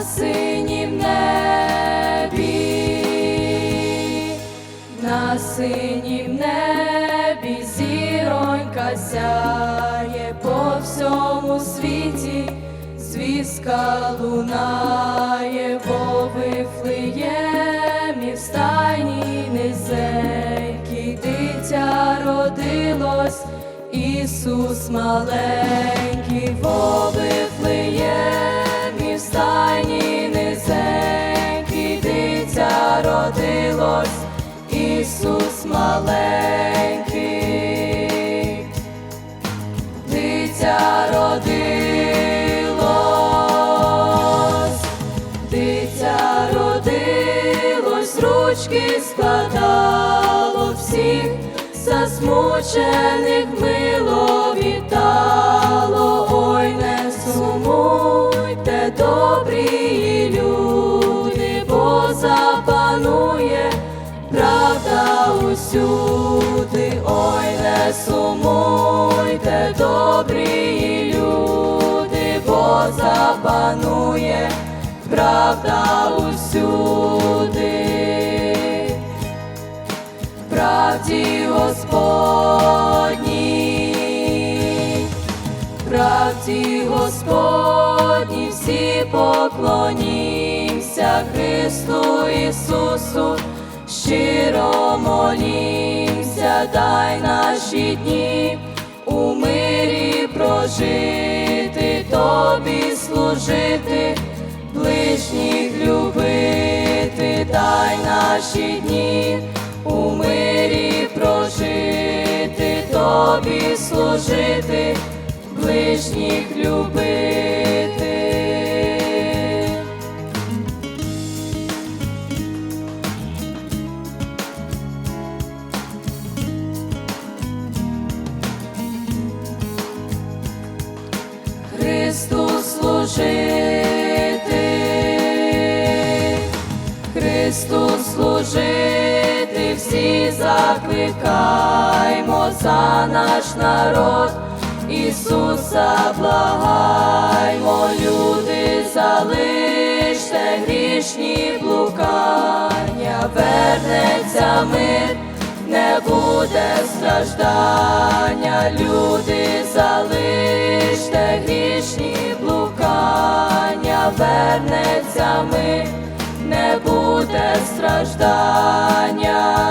синім небі, на синім небі зіронька сяє по всьому світі, звістка лунає, бо вифлеємі в стайні низенький дитя родилось, Ісус маленький, во ручки складало всіх, засмучених мило вітало, ой, не сумуйте, добрі люди, бо запанує правда усюди, ой, не сумуйте, добрі люди, бо запанує правда усюди правді Господній, правді Господній, всі поклонімся Христу Ісусу, щиро молімся, дай наші дні у мирі прожити, тобі служити, ближніх любити, дай наші дні тобі служити, ближніх любити. Христу служити, Христу служити, всі закликаймо за наш народ, Ісуса благаймо, люди, залиште грішні блукання, вернеться мир, не буде страждання, люди, залиште грішні блукання, вернеться мир, не буде страждання.